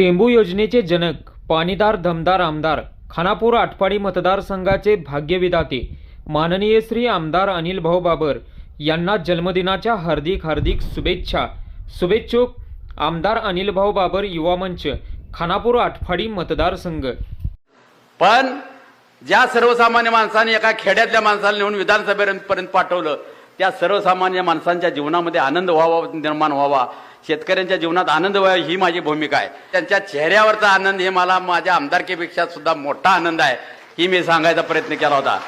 टेंबू योजनेचे जनक पाणीदार दमदार आमदार खानापूर आटपाडी मतदारसंघाचे भाग्यविधाते माननीय श्री आमदार अनिल भाऊ बाबर यांना जन्मदिनाच्या हार्दिक हार्दिक शुभेच्छा. शुभेच्छुक आमदार अनिल भाऊ बाबर युवा मंच खानापूर आटपाडी मतदारसंघ. पण ज्या सर्वसामान्य माणसाने एका खेड्यातल्या माणसाला नेऊन विधानसभेपर्यंत पाठवलं त्या सर्वसामान्य माणसांच्या जीवनामध्ये आनंद व्हावा निर्माण व्हावा शेतकऱ्यांच्या जीवनात आनंद व्हावा ही माझी भूमिका आहे. त्यांच्या चेहऱ्यावरचा आनंद हे मला माझ्या आमदारकीपेक्षा सुद्धा मोठा आनंद आहे ही मी सांगायचा प्रयत्न केला होता.